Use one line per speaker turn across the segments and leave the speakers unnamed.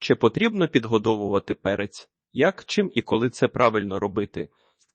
Чи потрібно підгодовувати перець? Як, чим і коли це правильно робити?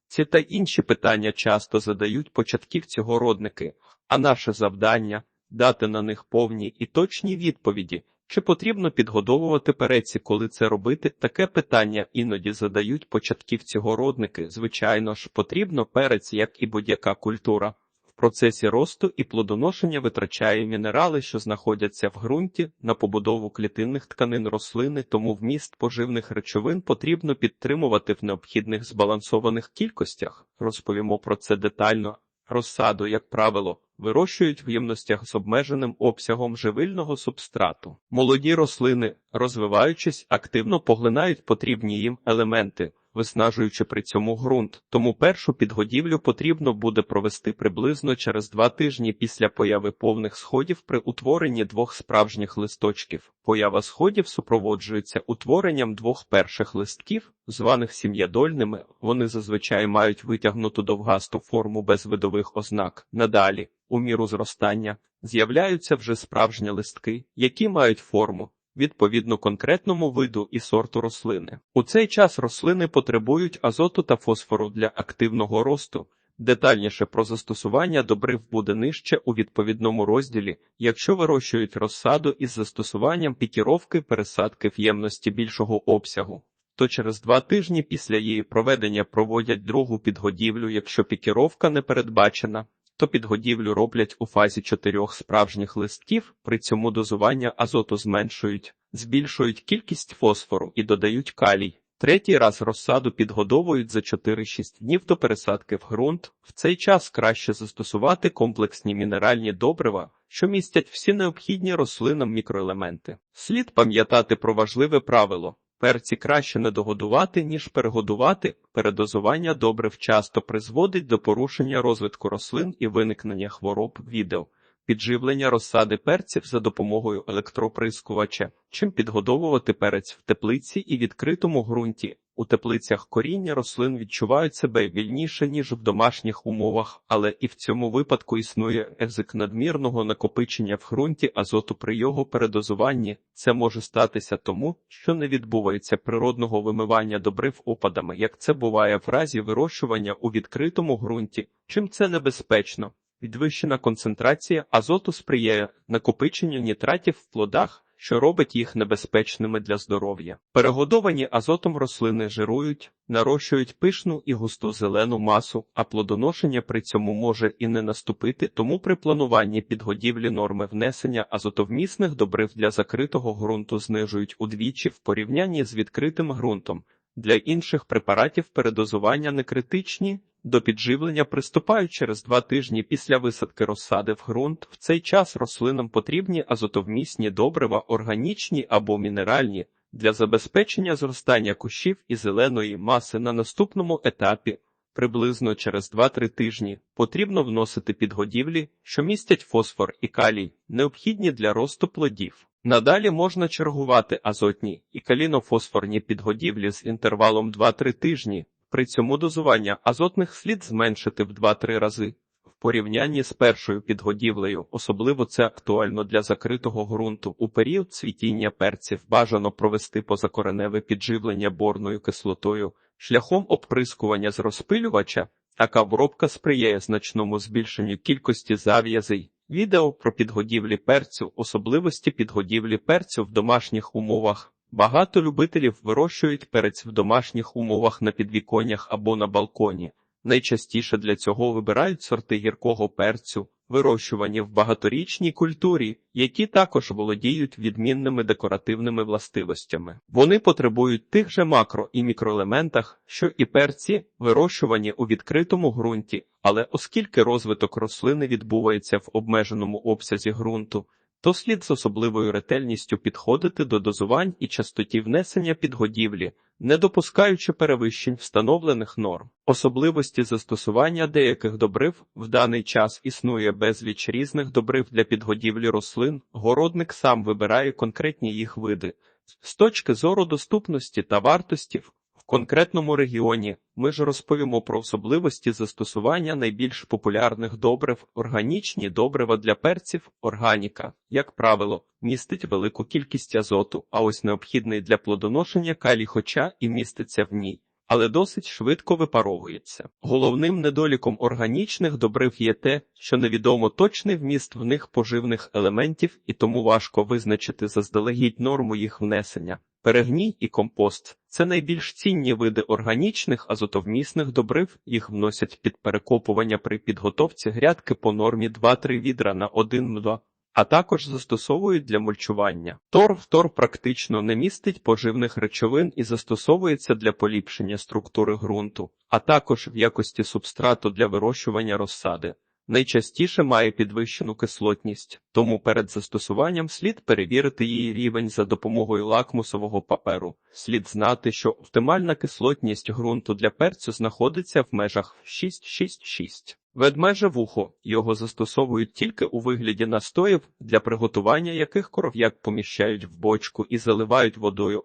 Ці та інші питання часто задають початківці городники, а наше завдання дати на них повні і точні відповіді. Чи потрібно підгодовувати переці, коли це робити? Таке питання іноді задають початківці городники. Звичайно ж, потрібно перець, як і будь-яка культура. Процесі росту і плодоношення витрачає мінерали, що знаходяться в ґрунті, на побудову клітинних тканин рослини, тому вміст поживних речовин потрібно підтримувати в необхідних збалансованих кількостях. Розповімо про це детально. Розсаду, як правило, вирощують в ємностях з обмеженим обсягом живильного субстрату. Молоді рослини, розвиваючись, активно поглинають потрібні їм елементи, виснажуючи при цьому ґрунт. Тому першу підгодівлю потрібно буде провести приблизно через два тижні після появи повних сходів при утворенні двох справжніх листочків. Поява сходів супроводжується утворенням двох перших листків, званих сім'ядольними. Вони зазвичай мають витягнуту довгасту форму без видових ознак. Надалі, у міру зростання, з'являються вже справжні листки, які мають форму. Відповідно конкретному виду і сорту рослини. У цей час рослини потребують азоту та фосфору для активного росту. Детальніше про застосування добрив буде нижче у відповідному розділі, якщо вирощують розсаду із застосуванням пікіровки пересадки в ємності більшого обсягу. То через два тижні після її проведення проводять другу підгодівлю, якщо пікіровка не передбачена, то підгодівлю роблять у фазі чотирьох справжніх листків, при цьому дозування азоту зменшують, збільшують кількість фосфору і додають калій. Третій раз розсаду підгодовують за 4-6 днів до пересадки в ґрунт. В цей час краще застосувати комплексні мінеральні добрива, що містять всі необхідні рослинам мікроелементи. Слід пам'ятати про важливе правило. Перці краще не догодувати, ніж перегодувати. Передозування добрив часто призводить до порушення розвитку рослин і виникнення хвороб відео. Підживлення розсади перців за допомогою електроприскувача, чим підгодовувати перець в теплиці і відкритому ґрунті. У теплицях коріння рослин відчувають себе вільніше, ніж в домашніх умовах, але і в цьому випадку існує ризик надмірного накопичення в ґрунті азоту при його передозуванні. Це може статися тому, що не відбувається природного вимивання добрив опадами, як це буває в разі вирощування у відкритому ґрунті. Чим це небезпечно? Підвищена концентрація азоту сприяє накопиченню нітратів в плодах, що робить їх небезпечними для здоров'я. Перегодовані азотом рослини жирують, нарощують пишну і густу зелену масу, а плодоношення при цьому може і не наступити, тому при плануванні підгодівлі норми внесення азотовмісних добрив для закритого ґрунту знижують удвічі в порівнянні з відкритим ґрунтом. Для інших препаратів передозування не критичні, до підживлення приступають через два тижні після висадки розсади в ґрунт. В цей час рослинам потрібні азотовмісні добрива, органічні або мінеральні, для забезпечення зростання кущів і зеленої маси на наступному етапі. Приблизно через 2-3 тижні потрібно вносити підгодівлі, що містять фосфор і калій, необхідні для росту плодів. Надалі можна чергувати азотні і калінофосфорні підгодівлі з інтервалом 2-3 тижні. При цьому дозування азотних слід зменшити в 2-3 рази. В порівнянні з першою підгодівлею, особливо це актуально для закритого ґрунту. У період цвітіння перців бажано провести позакореневе підживлення борною кислотою шляхом обприскування з розпилювача. Така обробка сприяє значному збільшенню кількості зав'язей. Відео про підгодівлі перцю, особливості підгодівлі перцю в домашніх умовах. Багато любителів вирощують перець в домашніх умовах на підвіконнях або на балконі. Найчастіше для цього вибирають сорти гіркого перцю, вирощувані в багаторічній культурі, які також володіють відмінними декоративними властивостями. Вони потребують тих же макро і мікроелементах, що і перці, вирощувані у відкритому ґрунті, але оскільки розвиток рослини відбувається в обмеженому обсязі ґрунту, то слід з особливою ретельністю підходити до дозувань і частоті внесення підгодівлі, не допускаючи перевищень встановлених норм. Особливості застосування деяких добрив в даний час існує безліч різних добрив для підгодівлі рослин. Городник сам вибирає конкретні їх види. З точки зору доступності та вартості конкретному регіоні. Ми ж розповімо про особливості застосування найбільш популярних добрив. Органічні добрива для перців, органіка, як правило, містить велику кількість азоту, а ось необхідний для плодоношення калій хоча і міститься в ній. Але досить швидко випаровується. Головним недоліком органічних добрив є те, що невідомо точний вміст в них поживних елементів, і тому важко визначити заздалегідь норму їх внесення. Перегній і компост це найбільш цінні види органічних азотовмісних добрив. Їх вносять під перекопування при підготовці грядки по нормі 2-3 відра на 1-2, а також застосовують для мульчування. Торф тор практично не містить поживних речовин і застосовується для поліпшення структури ґрунту, а також в якості субстрату для вирощування розсади. Найчастіше має підвищену кислотність, тому перед застосуванням слід перевірити її рівень за допомогою лакмусового паперу. Слід знати, що оптимальна кислотність ґрунту для перцю знаходиться в межах 6,6,6. Ведмеже вухо його застосовують тільки у вигляді настоїв, для приготування яких коров'як поміщають в бочку і заливають водою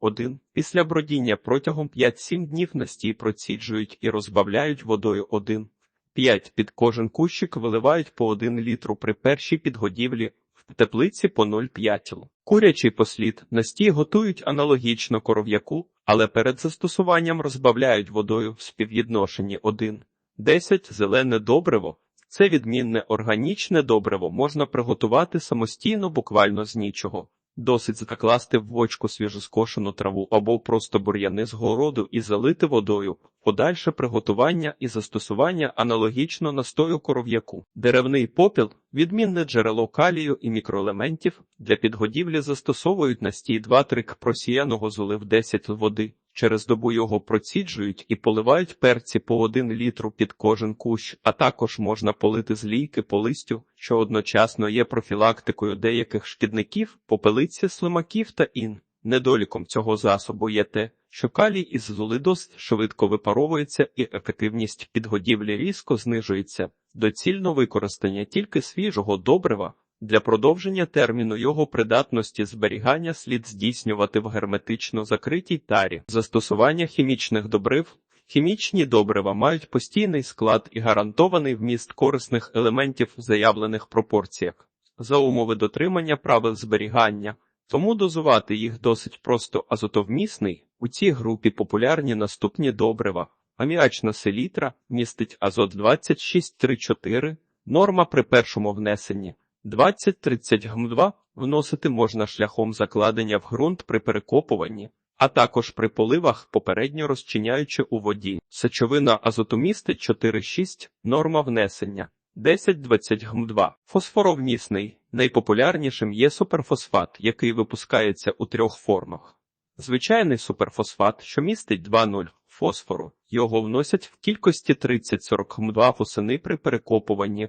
1-1. Після бродіння протягом 5-7 днів настій проціджують і розбавляють водою 1. 5 під кожен кущик виливають по 1 літру при першій підгодівлі, в теплиці по 0,5 л. Курячий послід настій готують аналогічно коров'яку, але перед застосуванням розбавляють водою в співвідношенні 1. 10 зелене добриво. Це відмінне органічне добриво можна приготувати самостійно буквально з нічого. Досить закласти в бочку свіжоскошену траву або просто бур'яни з городу і залити водою. Подальше приготування і застосування аналогічно настою коров'яку. Деревний попіл відмінне джерело калію і мікроелементів. Для підгодівлі застосовують настій 2-3 к просіяного золив 10 води. Через добу його проціджують і поливають перці по 1 літру під кожен кущ, а також можна полити з лійки по листю, що одночасно є профілактикою деяких шкідників, попелиці, слимаків та ін. Недоліком цього засобу є те, що калій із золи досить швидко випаровується і ефективність підгодівлі різко знижується. Доцільно використання тільки свіжого добрива. Для продовження терміну його придатності зберігання слід здійснювати в герметично закритій тарі. Застосування хімічних добрив. Хімічні добрива мають постійний склад і гарантований вміст корисних елементів в заявлених пропорціях за умови дотримання правил зберігання, тому дозувати їх досить просто азотовмісний. У цій групі популярні наступні добрива. Аміачна селітра містить азот 26,3,4, норма при першому внесенні. 20-30 гм2 вносити можна шляхом закладення в ґрунт при перекопуванні, а також при поливах, попередньо розчиняючи у воді. Сечовина азотомісти 4,6, норма внесення 10-20 гм2. Фосфоровмісний. Найпопулярнішим є суперфосфат, який випускається у трьох формах. Звичайний суперфосфат, що містить 2,0 фосфору, його вносять в кількості 30-40 гм2 восени при перекопуванні.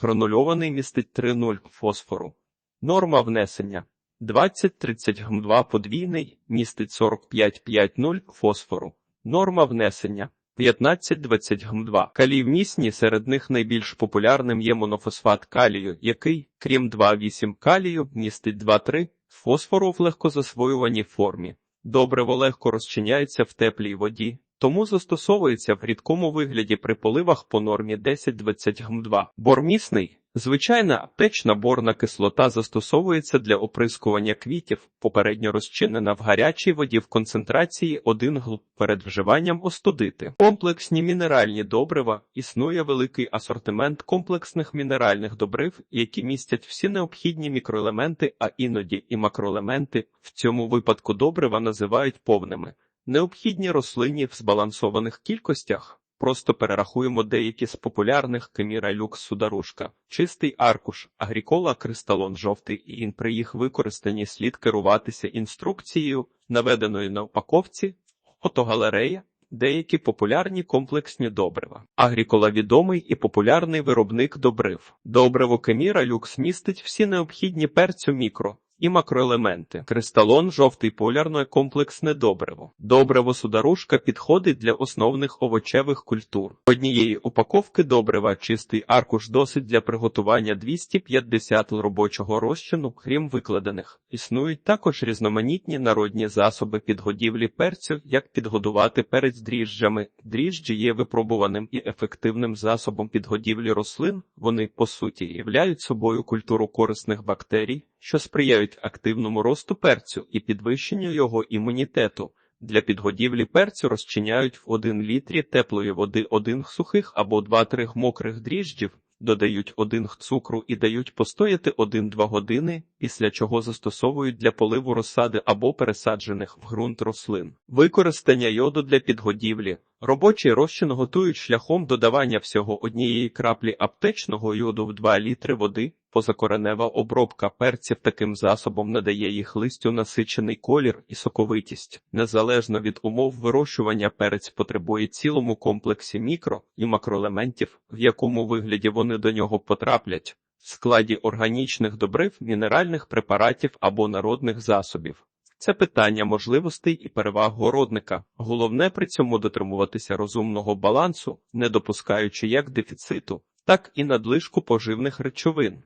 Гранульований містить 3,0 фосфору. Норма внесення 20-30 гм2 подвійний містить 45,5,0 фосфору. Норма внесення 15-20 гм2. Калій вмісні, серед них найбільш популярним є монофосфат калію, який, крім 2,8 калію, містить 2,3 фосфору в легкозасвоюваній формі. Добриво легко розчиняється в теплій воді, тому застосовується в рідкому вигляді при поливах по нормі 10-20 гм2. Бормісний Звичайна аптечна борна кислота застосовується для оприскування квітів, попередньо розчинена в гарячій воді в концентрації 1 гл перед вживанням остудити. Комплексні мінеральні добрива існує великий асортимент комплексних мінеральних добрив, які містять всі необхідні мікроелементи, а іноді і макроелементи. В цьому випадку добрива називають повними. Необхідні рослині в збалансованих кількостях. Просто перерахуємо деякі з популярних Кеміра Люкс Сударушка, чистий аркуш, агрікола кристалон жовтий і при їх використанні слід керуватися інструкцією, наведеною на упаковці, фотогалерея, деякі популярні комплексні добрива. Агрікола відомий і популярний виробник добрив. Добриво Кеміра Люкс містить всі необхідні перцю мікро. І макроелементи. Кристалон жовтий полярне комплексне добриво. Добриво сударушка підходить для основних овочевих культур. Однієї упаковки добрива чистий аркуш досить для приготування 250 робочого розчину, крім викладених. Існують також різноманітні народні засоби підгодівлі перцю, як підгодувати перець дріжджами. Дріжджі є випробуваним і ефективним засобом підгодівлі рослин. Вони, по суті, являють собою культуру корисних бактерій, що сприяють активному росту перцю і підвищенню його імунітету. Для підгодівлі перцю розчиняють в 1 літрі теплої води один сухих або 2-3 мокрих дріжджів, додають один цукру і дають постояти 1-2 години, після чого застосовують для поливу розсади або пересаджених в ґрунт рослин. Використання йоду для підгодівлі. Робочий розчин готують шляхом додавання всього однієї краплі аптечного йоду в 2 літри води. Позакоренева обробка перців таким засобом надає їх листю насичений колір і соковитість. Незалежно від умов вирощування перець потребує цілому комплексі мікро і макроелементів, в якому вигляді вони до нього потраплять, в складі органічних добрив, мінеральних препаратів або народних засобів. Це питання можливостей і переваг городника. Головне при цьому дотримуватися розумного балансу, не допускаючи як дефіциту, так і надлишку поживних речовин.